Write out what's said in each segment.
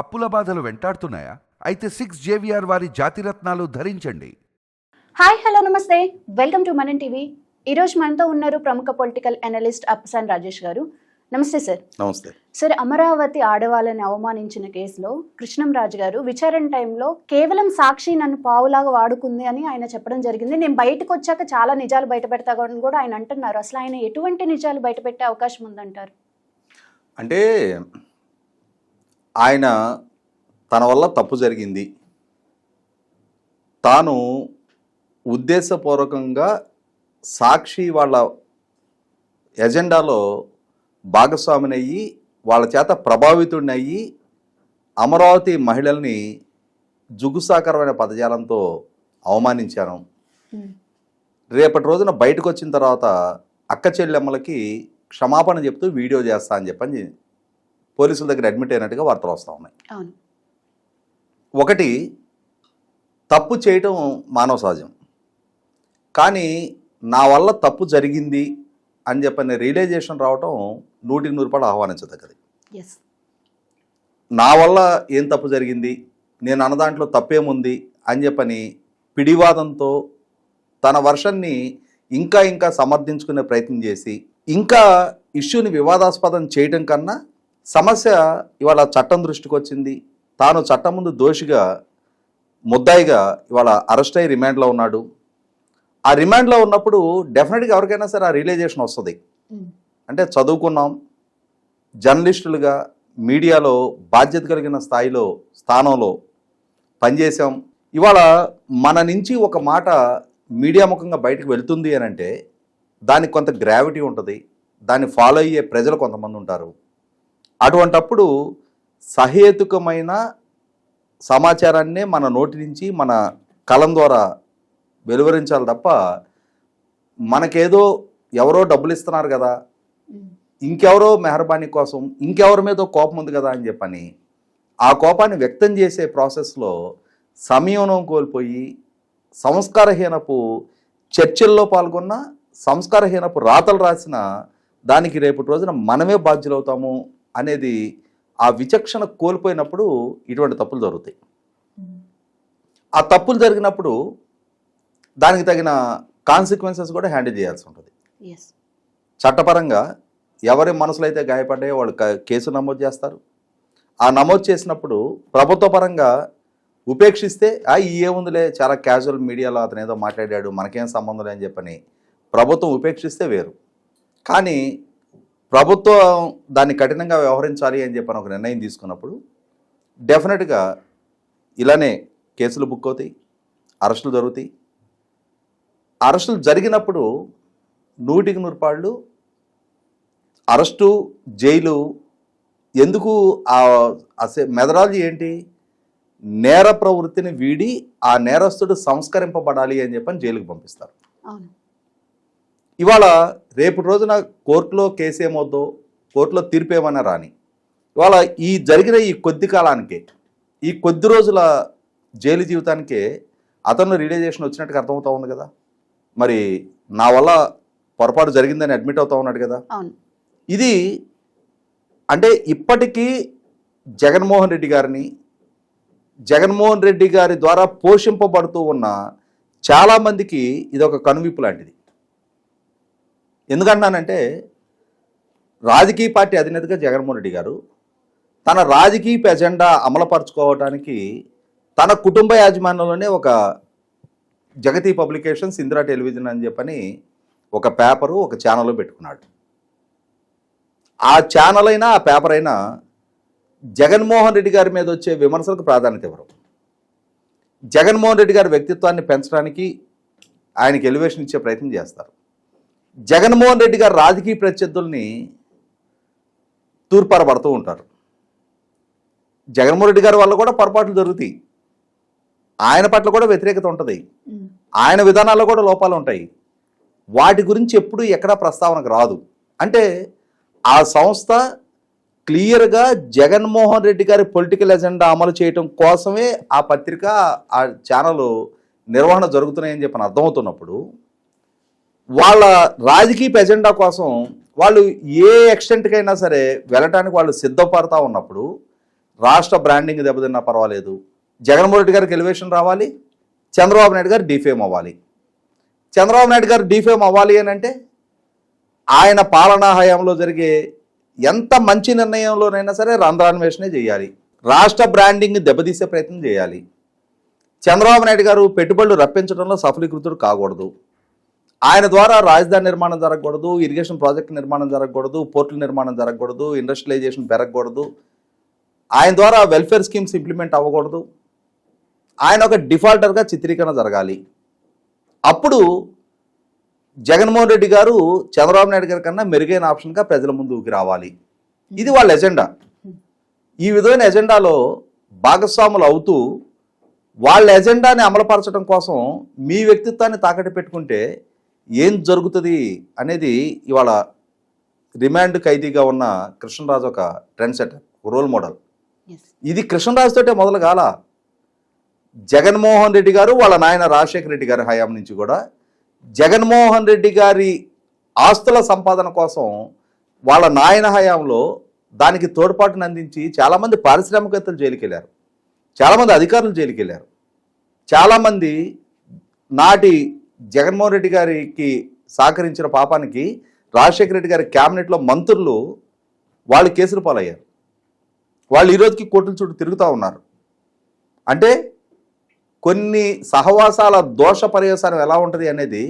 అప్పుల బాధలు వెంటాడుతున్నాయా? అయితే సిక్స్ జేవిఆర్ వారి జాతిరత్నాలు ధరించండి. హాయ్ హలో నమస్తే. Welcome to Manan TV. ఈరోజు మనతో ఉన్నారు ప్రముఖ పొలిటికల్ అనలిస్ట్ అప్పసాన్ రాజేష్ గారు. నమస్తే సార్. నమస్తే. సార్ అమరావతి ఆడవాళ్ళని అవమానించిన కేసులో కృష్ణంరాజు గారు విచారణ టైంలో కేవలం సాక్షి నన్ను పావులాగా వాడుకుంది అని ఆయన చెప్పడం జరిగింది. నేను బయటకు వచ్చాక చాలా నిజాలు బయట పెడతాగని కూడా ఆయన అంటున్నారు. అసలు ఆయన ఎటువంటి నిజాలు బయట పెట్టే అవకాశం ఉందంటారు? అంటే ఆయన తన వల్ల తప్పు జరిగింది. తాను ఉద్దేశపూర్వకంగా సాక్షి వాళ్ళ ఎజెండాలో భాగస్వామినయ్యి వాళ్ళ చేత ప్రభావితుడినయ్యి అమరావతి మహిళల్ని జుగుసాకరమైన పదజాలంతో అవమానించాను. రేపటి రోజున బయటకు వచ్చిన తర్వాత అక్క చెల్లెమ్మలకి క్షమాపణ చెప్తూ వీడియో చేస్తా అని చెప్పని పోలీసుల దగ్గర అడ్మిట్ అయినట్టుగా వార్తలు వస్తూ ఉన్నాయి. ఒకటి తప్పు చేయటం మానవ సహజం. కానీ నా వల్ల తప్పు జరిగింది అని చెప్పని రియలైజేషన్ రావటం నూటికి నూరు రూపాయలు ఆహ్వానించదగ్గది. నా వల్ల ఏం తప్పు జరిగింది? నేను అన్న దాంట్లో తప్పేముంది? అని చెప్పని పిడివాదంతో తన వర్షన్ని ఇంకా ఇంకా సమర్థించుకునే ప్రయత్నం చేసి ఇంకా ఇష్యూని వివాదాస్పదం చేయటం కన్నా సమస్య ఇవాళ చట్టం దృష్టికి వచ్చింది. తాను చట్టం ముందు దోషిగా ముద్దాయిగా ఇవాళ అరెస్ట్ అయ్యి రిమాండ్లో ఉన్నాడు. ఆ రిమాండ్లో ఉన్నప్పుడు డెఫినెట్గా ఎవరికైనా సరే ఆ రియలైజేషన్ వస్తుంది. అంటే చదువుకున్నాం. జర్నలిస్టులుగా మీడియాలో బాధ్యత కలిగిన స్థాయిలో స్థానంలో పనిచేసాం ఇవాళ మన నుంచి ఒక మాట మీడియా ముఖంగా బయటకు వెళ్తుంది అని అంటే దానికి కొంత గ్రావిటీ ఉంటుంది. దాన్ని ఫాలో అయ్యే ప్రజలు కొంతమంది ఉంటారు. అటువంటప్పుడు సహేతుకమైన సమాచారాన్నే మన నోటి నుంచి మన కలం ద్వారా వెలువరించాలి తప్ప మనకేదో ఎవరో డబ్బులు ఇస్తున్నారు కదా ఇంకెవరో మెహర్బానీ కోసం ఇంకెవరి మీద కోపం ఉంది కదా అని చెప్పని ఆ కోపాన్ని వ్యక్తం చేసే ప్రాసెస్లో సంయమనం కోల్పోయి సంస్కారహీనపు చర్చల్లో పాల్గొన్న సంస్కారహీనపు రాతలు రాసిన దానికి రేపటి రోజున మనమే బాధ్యులవుతాము అనేది ఆ విచక్షణ కోల్పోయినప్పుడు ఇటువంటి తప్పులు జరుగుతాయి. ఆ తప్పులు జరిగినప్పుడు దానికి తగిన కాన్సిక్వెన్సెస్ కూడా హ్యాండిల్ చేయాల్సి ఉంటుంది. చట్టపరంగా ఎవరి మనసులో అయితే గాయపడ్డాయో వాళ్ళు కేసు నమోదు చేస్తారు. ఆ నమోదు చేసినప్పుడు ప్రభుత్వ పరంగా ఉపేక్షిస్తే ఆ ఏముందిలే చాలా క్యాజువల్ మీడియాలో అతను ఏదో మాట్లాడాడు మనకేం సంబంధం లేని చెప్పని ప్రభుత్వం ఉపేక్షిస్తే వేరు. కానీ ప్రభుత్వం దాన్ని కఠినంగా వ్యవహరించాలి అని చెప్పని ఒక నిర్ణయం తీసుకున్నప్పుడు డెఫినెట్గా ఇలానే కేసులు బుక్ అవుతాయి అరెస్టులు జరుగుతాయి. అరెస్టులు జరిగినప్పుడు నూటికి నూరుపాళ్ళు అరెస్టు జైలు ఎందుకు ఆ మెథడాలజీ ఏంటి? నేర ప్రవృత్తిని వీడి ఆ నేరస్తుడు సంస్కరింపబడాలి అని చెప్పని జైలుకి పంపిస్తారు. అవును. ఇవాళ రేపు రోజున కోర్టులో కేసు ఏమవుద్దో కోర్టులో తీర్పు ఏమైనా రాని. ఇవాళ ఈ జరిగిన ఈ కొద్ది కాలానికే ఈ కొద్ది రోజుల జైలు జీవితానికే అతను రియలైజేషన్ వచ్చినట్టుగా అర్థమవుతా ఉంది కదా. మరి నా వల్ల పొరపాటు జరిగిందని అడ్మిట్ అవుతా ఉన్నాడు కదా. ఇది అంటే ఇప్పటికీ జగన్మోహన్ రెడ్డి గారిని జగన్మోహన్ రెడ్డి గారి ద్వారా పోషింపబడుతూ ఉన్న చాలామందికి ఇది ఒక కనువిప్పు లాంటిది. ఎందుకన్నానంటే రాజకీయ పార్టీ అధినేతగా జగన్మోహన్ రెడ్డి గారు తన రాజకీయ ఎజెండా అమలుపరచుకోవడానికి తన కుటుంబ యాజమాన్యంలోనే ఒక జగతి పబ్లికేషన్స్ ఇందిరా టెలివిజన్ అని చెప్పని ఒక పేపరు ఒక ఛానల్ పెట్టుకున్నాడు. ఆ ఛానల్ అయినా ఆ పేపర్ అయినా జగన్మోహన్ రెడ్డి గారి మీద వచ్చే విమర్శలకు ప్రాధాన్యత ఇవ్వరు. జగన్మోహన్ రెడ్డి గారి వ్యక్తిత్వాన్ని పెంచడానికి ఆయనకి ఎలివేషన్ ఇచ్చే ప్రయత్నం చేస్తారు. జగన్మోహన్ రెడ్డి గారి రాజకీయ ప్రత్యర్థుల్ని తూర్పారబడుతూ ఉంటారు. జగన్మోహన్ రెడ్డి గారి వల్ల కూడా పొరపాట్లు జరుగుతాయి. ఆయన పట్ల కూడా వ్యతిరేకత ఉంటుంది. ఆయన విధానాల్లో కూడా లోపాలు ఉంటాయి. వాటి గురించి ఎప్పుడు ఎక్కడా ప్రస్తావనకు రాదు. అంటే ఆ సంస్థ క్లియర్గా జగన్మోహన్ రెడ్డి గారి పొలిటికల్ ఎజెండా అమలు చేయటం కోసమే ఆ పత్రిక ఆ ఛానల్ నిర్వహణ జరుగుతున్నాయని చెప్పని అర్థమవుతున్నప్పుడు వాళ్ళ రాజకీయ ఎజెండా కోసం వాళ్ళు ఏ ఎక్స్టెంట్కైనా సరే వెళ్ళటానికి వాళ్ళు సిద్ధపడతా ఉన్నప్పుడు రాష్ట్ర బ్రాండింగ్ దెబ్బతిన్నా పర్వాలేదు. జగన్మోహన్ రెడ్డి గారికి ఎలివేషన్ రావాలి. చంద్రబాబు నాయుడు గారు డిఫేమ్ అవ్వాలి. చంద్రబాబు నాయుడు గారు డిఫేమ్ అవ్వాలి అని అంటే ఆయన పాలనా హయాంలో జరిగే ఎంత మంచి నిర్ణయంలోనైనా సరే రంధ్రాన్వేషణే చేయాలి. రాష్ట్ర బ్రాండింగ్ దెబ్బతీసే ప్రయత్నం చేయాలి. చంద్రబాబు నాయుడు గారు పెట్టుబడులు రప్పించడంలో సఫలీకృతుడు కాకూడదు. ఆయన ద్వారా రాజధాని నిర్మాణం జరగకూడదు ఇరిగేషన్ ప్రాజెక్టు నిర్మాణం జరగకూడదు పోర్టుల నిర్మాణం జరగకూడదు ఇండస్ట్రియలైజేషన్ పెరగకూడదు. ఆయన ద్వారా వెల్ఫేర్ స్కీమ్స్ ఇంప్లిమెంట్ అవ్వకూడదు. ఆయన ఒక డిఫాల్టర్గా చిత్రీకరణ జరగాలి. అప్పుడు జగన్మోహన్ రెడ్డి గారు చంద్రబాబు నాయుడు గారి కన్నా మెరుగైన ఆప్షన్గా ప్రజల ముందుకు రావాలి. ఇది వాళ్ళ ఎజెండా. ఈ విధమైన ఎజెండాలో భాగస్వాములు అవుతూ వాళ్ళ ఎజెండాని అమలుపరచడం కోసం మీ వ్యక్తిత్వాన్ని తాకట్టు పెట్టుకుంటే ఏం జరుగుతుంది అనేది ఇవాళ రిమాండ్ ఖైదీగా ఉన్న కృష్ణరాజు ఒక ట్రెండ్ సెటర్ రోల్ మోడల్. ఇది కృష్ణరాజు తోటే మొదలు కాల. జగన్మోహన్ రెడ్డి గారు వాళ్ళ నాయన రాజశేఖర రెడ్డి గారి హయాం నుంచి కూడా జగన్మోహన్ రెడ్డి గారి ఆస్తుల సంపాదన కోసం వాళ్ళ నాయన హయాంలో దానికి తోడ్పాటును అందించి చాలామంది పారిశ్రామికవేత్తలు జైలుకి వెళ్ళారు చాలామంది అధికారులు జైలుకి వెళ్ళారు చాలామంది నాటి జగన్మోహన్ రెడ్డి గారికి సహకరించిన పాపానికి రాజశేఖర రెడ్డి గారి క్యాబినెట్లో మంత్రులు వాళ్ళు కేసులు పాలయ్యారు. వాళ్ళు ఈ రోజుకి కోర్టుల చుట్టూ తిరుగుతూ ఉన్నారు. అంటే కొన్ని సహవాసాల దోష పర్యవసానం ఎలా ఉంటుంది అనేది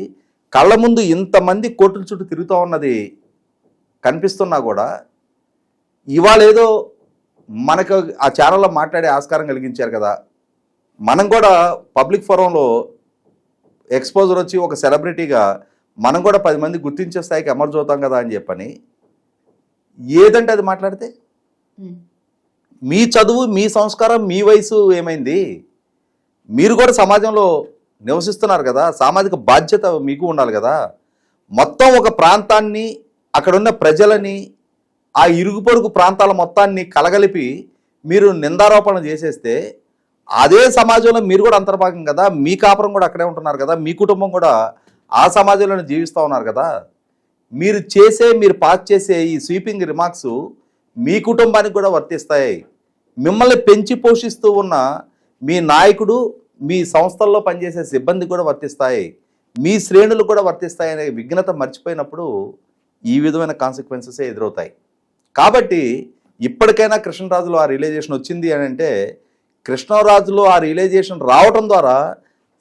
కళ్ళ ముందు ఇంతమంది కోర్టుల చుట్టూ తిరుగుతూ ఉన్నది కనిపిస్తున్నా కూడా ఇవాళ ఏదో మనకు ఆ ఛానల్లో మాట్లాడే ఆస్కారం కలిగించారు కదా. మనం కూడా పబ్లిక్ ఫోరంలో ఎక్స్పోజర్ వచ్చి ఒక సెలబ్రిటీగా మనం కూడా పది మంది గుర్తించే స్థాయికి అమర్జ్ అవుతాం కదా అని చెప్పని ఏదంటే అది మాట్లాడితే? మీ చదువు మీ సంస్కారం మీ వయసు ఏమైంది? మీరు కూడా సమాజంలో నివసిస్తున్నారు కదా సామాజిక బాధ్యత మీకు ఉండాలి కదా. మొత్తం ఒక ప్రాంతాన్ని అక్కడున్న ప్రజలని ఆ ఇరుగు పొరుగు ప్రాంతాల మొత్తాన్ని కలగలిపి మీరు నిందారోపణ చేసేస్తే అదే సమాజంలో మీరు కూడా అంతర్భాగం కదా మీ కాపురం కూడా అక్కడే ఉంటున్నారు కదా మీ కుటుంబం కూడా ఆ సమాజంలోనే జీవిస్తూ ఉన్నారు కదా. మీరు చేసే మీరు పాస్ చేసే ఈ స్వీపింగ్ రిమార్క్స్ మీ కుటుంబానికి కూడా వర్తిస్తాయి. మిమ్మల్ని పెంచి పోషిస్తూ ఉన్న మీ నాయకుడు మీ సంస్థల్లో పనిచేసే సిబ్బంది కూడా వర్తిస్తాయి. మీ శ్రేణులు కూడా వర్తిస్తాయి అనే విఘ్నత మర్చిపోయినప్పుడు ఈ విధమైన కాన్సిక్వెన్సెసే ఎదురవుతాయి. కాబట్టి ఇప్పటికైనా కృష్ణరాజులు ఆ రిలైజేషన్ వచ్చింది అని అంటే కృష్ణరాజులో ఆ రియలైజేషన్ రావటం ద్వారా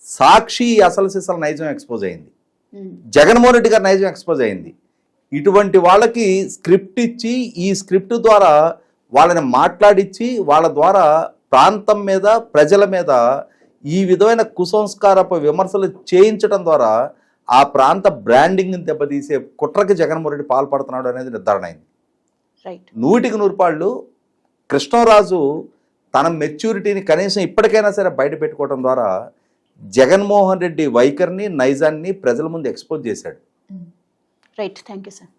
సాక్షి అసలు సిసల నైజం ఎక్స్పోజ్ అయింది. జగన్మోహన్ రెడ్డి గారి నైజం ఎక్స్పోజ్ అయింది. ఇటువంటి వాళ్ళకి స్క్రిప్ట్ ఇచ్చి ఈ స్క్రిప్ట్ ద్వారా వాళ్ళని మాట్లాడించి వాళ్ళ ద్వారా ప్రాంతం మీద ప్రజల మీద ఈ విధమైన కుసంస్కారపు విమర్శలు చేయించడం ద్వారా ఆ ప్రాంత బ్రాండింగ్ని దెబ్బతీసే కుట్రకి జగన్మోహన్ రెడ్డి పాల్పడుతున్నాడు అనేది నిర్ధారణ అయింది. నూటికి నూరుపాళ్ళు కృష్ణరాజు తన మెచ్యూరిటీని కనీసం ఇప్పటికైనా సరే బయట పెట్టుకోవడం ద్వారా జగన్మోహన్ రెడ్డి వైఖరిని నైజాన్ని ప్రజల ముందు ఎక్స్పోజ్ చేశాడు. రైట్. Thank you sir.